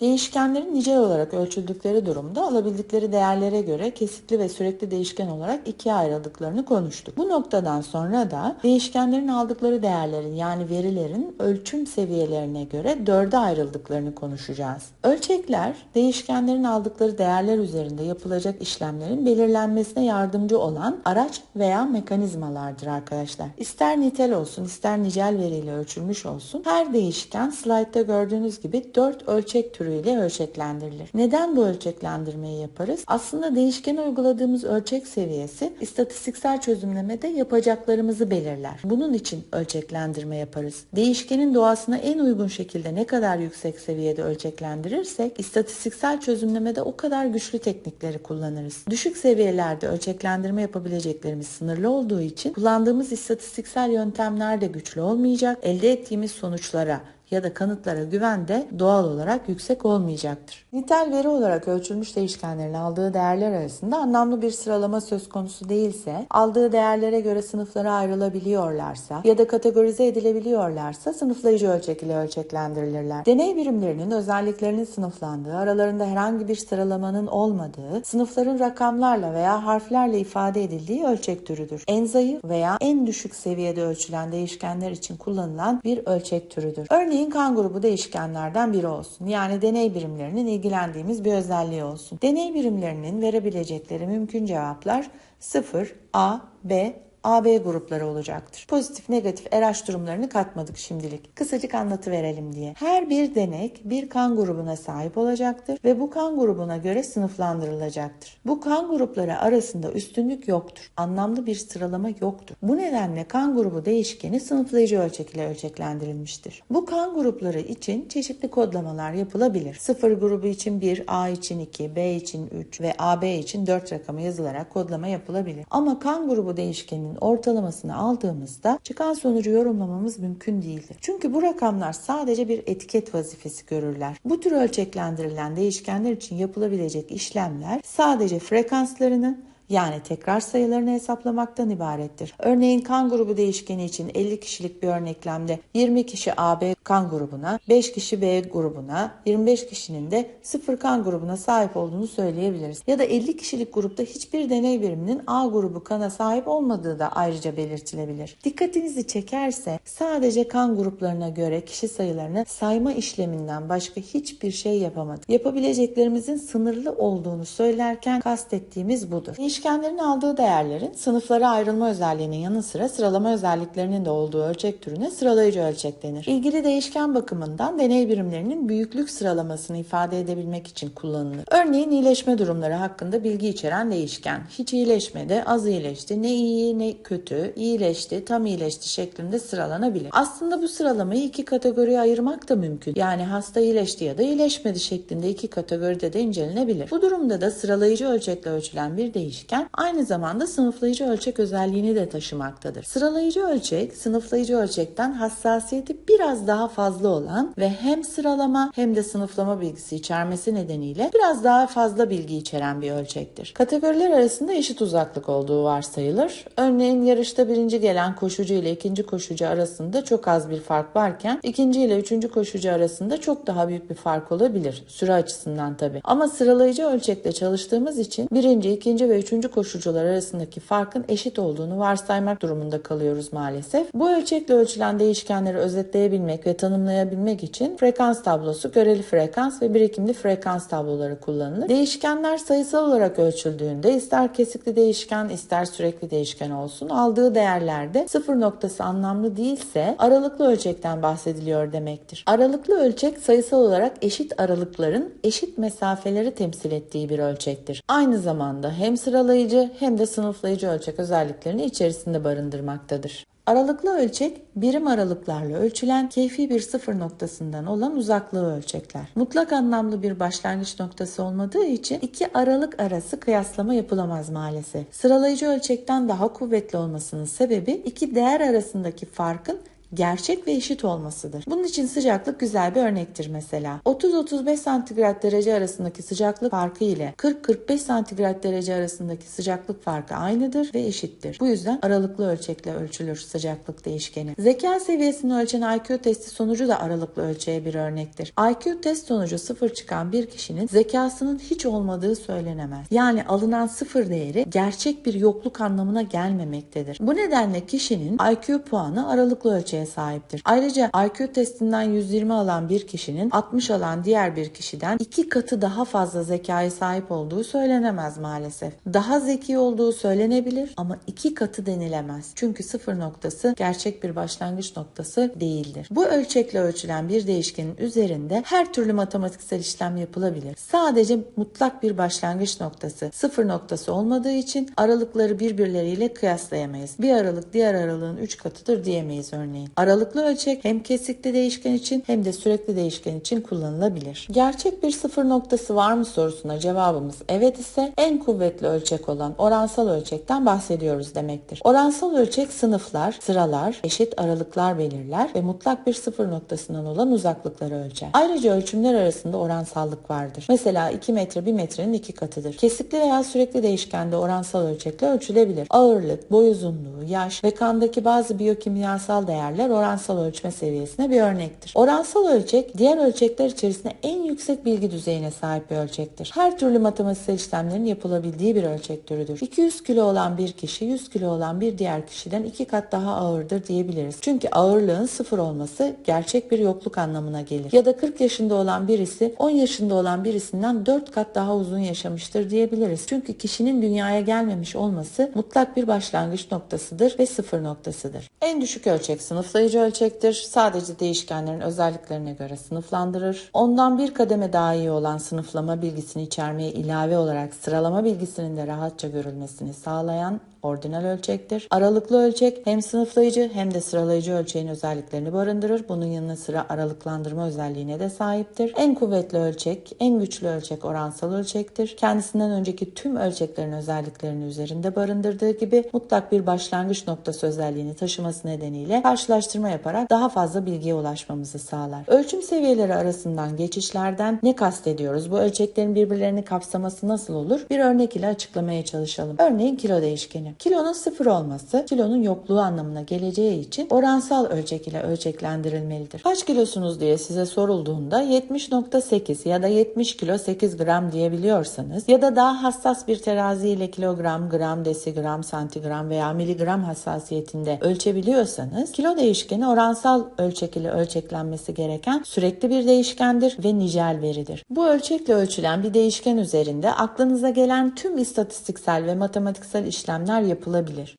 Değişkenlerin nicel olarak ölçüldükleri durumda alabildikleri değerlere göre kesitli ve sürekli değişken olarak ikiye ayrıldıklarını konuştuk. Bu noktadan sonra da değişkenlerin aldıkları değerlerin yani verilerin ölçüm seviyelerine göre dörde ayrıldıklarını konuşacağız. Ölçekler değişkenlerin aldıkları değerler üzerinde yapılacak işlemlerin belirlenmesine yardımcı olan araç veya mekanizmalardır arkadaşlar. İster nitel olsun ister nicel veriyle ölçülmüş olsun her değişken slaytta gördüğünüz gibi dört ölçek türü türüyle ölçeklendirilir. Neden bu ölçeklendirmeyi yaparız? Aslında değişkene uyguladığımız ölçek seviyesi istatistiksel çözümlemede yapacaklarımızı belirler. Bunun için ölçeklendirme yaparız. Değişkenin doğasına en uygun şekilde ne kadar yüksek seviyede ölçeklendirirsek istatistiksel çözümlemede o kadar güçlü teknikleri kullanırız. Düşük seviyelerde ölçeklendirme yapabileceklerimiz sınırlı olduğu için kullandığımız istatistiksel yöntemler de güçlü olmayacak. Elde ettiğimiz sonuçlara ya da kanıtlara güven de doğal olarak yüksek olmayacaktır. Nitel veri olarak ölçülmüş değişkenlerin aldığı değerler arasında anlamlı bir sıralama söz konusu değilse, aldığı değerlere göre sınıflara ayrılabiliyorlarsa ya da kategorize edilebiliyorlarsa sınıflayıcı ölçek ile ölçeklendirilirler. Deney birimlerinin özelliklerinin sınıflandığı, aralarında herhangi bir sıralamanın olmadığı, sınıfların rakamlarla veya harflerle ifade edildiği ölçek türüdür. En zayıf veya en düşük seviyede ölçülen değişkenler için kullanılan bir ölçek türüdür. Örneğin Örneğin kan grubu değişkenlerden biri olsun. Yani deney birimlerinin ilgilendiğimiz bir özelliği olsun. Deney birimlerinin verebilecekleri mümkün cevaplar 0, A, B, AB grupları olacaktır. Pozitif negatif RH durumlarını katmadık şimdilik. Kısacık anlatı verelim diye. Her bir denek bir kan grubuna sahip olacaktır ve bu kan grubuna göre sınıflandırılacaktır. Bu kan grupları arasında üstünlük yoktur. Anlamlı bir sıralama yoktur. Bu nedenle kan grubu değişkeni sınıflayıcı ölçek ile ölçeklendirilmiştir. Bu kan grupları için çeşitli kodlamalar yapılabilir. 0 grubu için 1, A için 2, B için 3 ve AB için 4 rakamı yazılarak kodlama yapılabilir. Ama kan grubu değişkeninin ortalamasını aldığımızda çıkan sonucu yorumlamamız mümkün değildir. Çünkü bu rakamlar sadece bir etiket vazifesi görürler. Bu tür ölçeklendirilen değişkenler için yapılabilecek işlemler sadece frekanslarını yani tekrar sayılarını hesaplamaktan ibarettir. Örneğin kan grubu değişkeni için 50 kişilik bir örneklemde 20 kişi AB kan grubuna, 5 kişi B grubuna, 25 kişinin de 0 kan grubuna sahip olduğunu söyleyebiliriz. Ya da 50 kişilik grupta hiçbir deney biriminin A grubu kana sahip olmadığı da ayrıca belirtilebilir. Dikkatinizi çekerse sadece kan gruplarına göre kişi sayılarını sayma işleminden başka hiçbir şey yapamadık. Yapabileceklerimizin sınırlı olduğunu söylerken kastettiğimiz budur. Değişkenlerin aldığı değerlerin sınıflara ayrılma özelliğinin yanı sıra sıralama özelliklerinin de olduğu ölçek türüne sıralayıcı ölçek denir. İlgili değişken bakımından deney birimlerinin büyüklük sıralamasını ifade edebilmek için kullanılır. Örneğin iyileşme durumları hakkında bilgi içeren değişken. Hiç iyileşmedi, az iyileşti, ne iyi ne kötü, iyileşti, tam iyileşti şeklinde sıralanabilir. Aslında bu sıralamayı iki kategoriye ayırmak da mümkün. Yani hasta iyileşti ya da iyileşmedi şeklinde iki kategoride de incelenebilir. Bu durumda da sıralayıcı ölçekle ölçülen bir değişken değişken aynı zamanda sınıflayıcı ölçek özelliğini de taşımaktadır. Sıralayıcı ölçek, sınıflayıcı ölçekten hassasiyeti biraz daha fazla olan ve hem sıralama hem de sınıflama bilgisi içermesi nedeniyle biraz daha fazla bilgi içeren bir ölçektir. Kategoriler arasında eşit uzaklık olduğu varsayılır. Örneğin yarışta birinci gelen koşucu ile ikinci koşucu arasında çok az bir fark varken ikinci ile üçüncü koşucu arasında çok daha büyük bir fark olabilir. Süre açısından tabi. Ama sıralayıcı ölçekle çalıştığımız için birinci, ikinci ve üçüncü üçüncü koşucular arasındaki farkın eşit olduğunu varsaymak durumunda kalıyoruz maalesef. Bu ölçekle ölçülen değişkenleri özetleyebilmek ve tanımlayabilmek için frekans tablosu, göreli frekans ve birikimli frekans tabloları kullanılır. Değişkenler sayısal olarak ölçüldüğünde ister kesikli değişken ister sürekli değişken olsun aldığı değerlerde sıfır noktası anlamlı değilse aralıklı ölçekten bahsediliyor demektir. Aralıklı ölçek sayısal olarak eşit aralıkların eşit mesafeleri temsil ettiği bir ölçektir. Aynı zamanda hem sıralı sıralayıcı hem de sınıflayıcı ölçek özelliklerini içerisinde barındırmaktadır. Aralıklı ölçek, birim aralıklarla ölçülen keyfi bir sıfır noktasından olan uzaklığı ölçekler. Mutlak anlamlı bir başlangıç noktası olmadığı için iki aralık arası kıyaslama yapılamaz maalesef. Sıralayıcı ölçekten daha kuvvetli olmasının sebebi iki değer arasındaki farkın gerçek ve eşit olmasıdır. Bunun için sıcaklık güzel bir örnektir mesela. 30-35 santigrat derece arasındaki sıcaklık farkı ile 40-45 santigrat derece arasındaki sıcaklık farkı aynıdır ve eşittir. Bu yüzden aralıklı ölçekle ölçülür sıcaklık değişkeni. Zeka seviyesini ölçen IQ testi sonucu da aralıklı ölçeğe bir örnektir. IQ test sonucu sıfır çıkan bir kişinin zekasının hiç olmadığı söylenemez. Yani alınan sıfır değeri gerçek bir yokluk anlamına gelmemektedir. Bu nedenle kişinin IQ puanı aralıklı ölçeğe sahiptir. Ayrıca IQ testinden 120 alan bir kişinin 60 alan diğer bir kişiden iki katı daha fazla zekaya sahip olduğu söylenemez maalesef. Daha zeki olduğu söylenebilir ama iki katı denilemez. Çünkü sıfır noktası gerçek bir başlangıç noktası değildir. Bu ölçekle ölçülen bir değişkenin üzerinde her türlü matematiksel işlem yapılabilir. Sadece mutlak bir başlangıç noktası, sıfır noktası olmadığı için aralıkları birbirleriyle kıyaslayamayız. Bir aralık diğer aralığın 3 katıdır diyemeyiz örneğin. Aralıklı ölçek hem kesikli değişken için hem de sürekli değişken için kullanılabilir. Gerçek bir sıfır noktası var mı sorusuna cevabımız evet ise en kuvvetli ölçek olan oransal ölçekten bahsediyoruz demektir. Oransal ölçek sınıflar, sıralar, eşit aralıklar belirler ve mutlak bir sıfır noktasından olan uzaklıkları ölçer. Ayrıca ölçümler arasında oransallık vardır. Mesela 2 metre 1 metrenin 2 katıdır. Kesikli veya sürekli değişkende oransal ölçekle ölçülebilir. Ağırlık, boy uzunluğu, yaş ve kandaki bazı biyokimyasal değerler oransal ölçme seviyesine bir örnektir. Oransal ölçek diğer ölçekler içerisinde en yüksek bilgi düzeyine sahip bir ölçektir. Her türlü matematiksel işlemlerin yapılabildiği bir ölçek türüdür. 200 kilo olan bir kişi 100 kilo olan bir diğer kişiden iki kat daha ağırdır diyebiliriz. Çünkü ağırlığın sıfır olması gerçek bir yokluk anlamına gelir. Ya da 40 yaşında olan birisi 10 yaşında olan birisinden 4 kat daha uzun yaşamıştır diyebiliriz. Çünkü kişinin dünyaya gelmemiş olması mutlak bir başlangıç noktasıdır ve sıfır noktasıdır. En düşük ölçek sınıflayıcı ölçektir. Sadece değişkenlerin özelliklerine göre sınıflandırır. Ondan bir kademe daha iyi olan sınıflama bilgisini içermeye ilave olarak sıralama bilgisinin de rahatça görülmesini sağlayan ordinal ölçektir. Aralıklı ölçek hem sınıflayıcı hem de sıralayıcı ölçeğin özelliklerini barındırır. Bunun yanı sıra aralıklandırma özelliğine de sahiptir. En kuvvetli ölçek, en güçlü ölçek oransal ölçektir. Kendisinden önceki tüm ölçeklerin özelliklerini üzerinde barındırdığı gibi mutlak bir başlangıç noktası özelliğini taşıması nedeniyle karşılaştırma yaparak daha fazla bilgiye ulaşmamızı sağlar. Ölçüm seviyeleri arasından geçişlerden ne kastediyoruz? Bu ölçeklerin birbirlerini kapsaması nasıl olur? Bir örnek ile açıklamaya çalışalım. Örneğin kilo değişkeni. Kilonun sıfır olması kilonun yokluğu anlamına geleceği için oransal ölçek ile ölçeklendirilmelidir. Kaç kilosunuz diye size sorulduğunda 70.8 ya da 70 kilo 8 gram diyebiliyorsanız ya da daha hassas bir terazi ile kilogram, gram, desigram, santigram veya miligram hassasiyetinde ölçebiliyorsanız kilo değişkeni oransal ölçek ile ölçeklenmesi gereken sürekli bir değişkendir ve nicel veridir. Bu ölçekle ölçülen bir değişken üzerinde aklınıza gelen tüm istatistiksel ve matematiksel işlemler yapılabilir.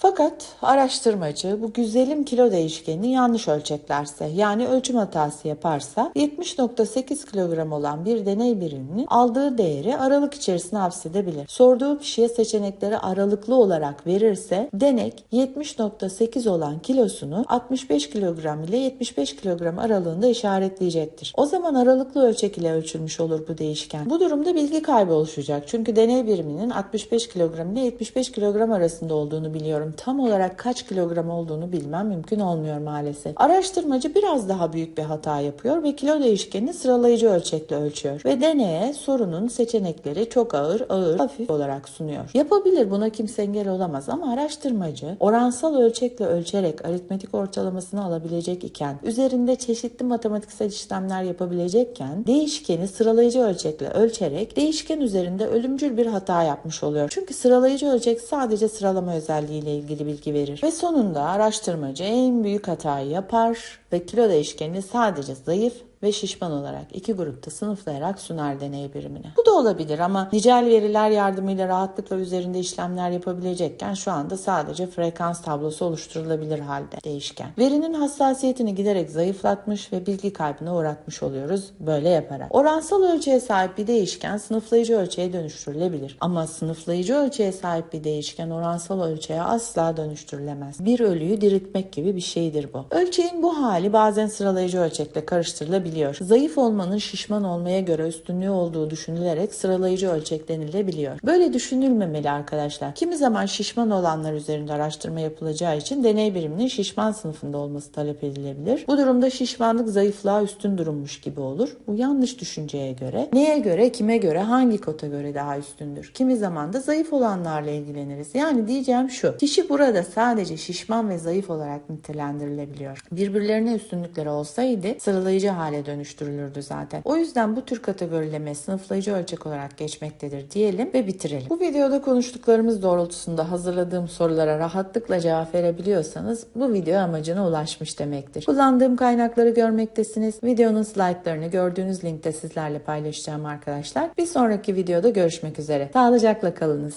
Fakat araştırmacı bu güzelim kilo değişkenini yanlış ölçeklerse yani ölçüm hatası yaparsa 70.8 kilogram olan bir deney biriminin aldığı değeri aralık içerisine hapsedebilir. Sorduğu kişiye seçenekleri aralıklı olarak verirse denek 70.8 olan kilosunu 65 kilogram ile 75 kilogram aralığında işaretleyecektir. O zaman aralıklı ölçek ile ölçülmüş olur bu değişken. Bu durumda bilgi kaybı oluşacak. Çünkü deney biriminin 65 kilogram ile 75 kilogram arasında olduğunu biliyorum tam olarak kaç kilogram olduğunu bilmem mümkün olmuyor maalesef. Araştırmacı biraz daha büyük bir hata yapıyor ve kilo değişkenini sıralayıcı ölçekle ölçüyor ve deneye sorunun seçenekleri çok ağır, ağır, hafif olarak sunuyor. Yapabilir buna kimse engel olamaz ama araştırmacı oransal ölçekle ölçerek aritmetik ortalamasını alabilecek iken üzerinde çeşitli matematiksel işlemler yapabilecekken değişkeni sıralayıcı ölçekle ölçerek değişken üzerinde ölümcül bir hata yapmış oluyor. Çünkü sıralayıcı ölçek sadece sıralama özelliğiyle ilgili bilgi verir. Ve sonunda araştırmacı en büyük hatayı yapar ve kilo değişkenini sadece zayıf ve şişman olarak iki grupta sınıflayarak sunar deney birimine. Bu da olabilir ama nicel veriler yardımıyla rahatlıkla üzerinde işlemler yapabilecekken şu anda sadece frekans tablosu oluşturulabilir halde değişken. Verinin hassasiyetini giderek zayıflatmış ve bilgi kaybına uğratmış oluyoruz böyle yaparak. Oransal ölçüye sahip bir değişken sınıflayıcı ölçeğe dönüştürülebilir. Ama sınıflayıcı ölçeğe sahip bir değişken oransal ölçeğe asla dönüştürülemez. Bir ölüyü diriltmek gibi bir şeydir bu. Ölçeğin bu hali bazen sıralayıcı ölçekle karıştırılabilir olabiliyor. Zayıf olmanın şişman olmaya göre üstünlüğü olduğu düşünülerek sıralayıcı ölçek denilebiliyor. Böyle düşünülmemeli arkadaşlar. Kimi zaman şişman olanlar üzerinde araştırma yapılacağı için deney biriminin şişman sınıfında olması talep edilebilir. Bu durumda şişmanlık zayıflığa üstün durummuş gibi olur. Bu yanlış düşünceye göre. Neye göre, kime göre, hangi kota göre daha üstündür? Kimi zaman da zayıf olanlarla ilgileniriz. Yani diyeceğim şu. Kişi burada sadece şişman ve zayıf olarak nitelendirilebiliyor. Birbirlerine üstünlükleri olsaydı sıralayıcı hale dönüştürülürdü zaten. O yüzden bu tür kategorileme sınıflayıcı ölçek olarak geçmektedir diyelim ve bitirelim. Bu videoda konuştuklarımız doğrultusunda hazırladığım sorulara rahatlıkla cevap verebiliyorsanız bu video amacına ulaşmış demektir. Kullandığım kaynakları görmektesiniz. Videonun slaytlarını gördüğünüz linkte sizlerle paylaşacağım arkadaşlar. Bir sonraki videoda görüşmek üzere. Sağlıcakla kalınız.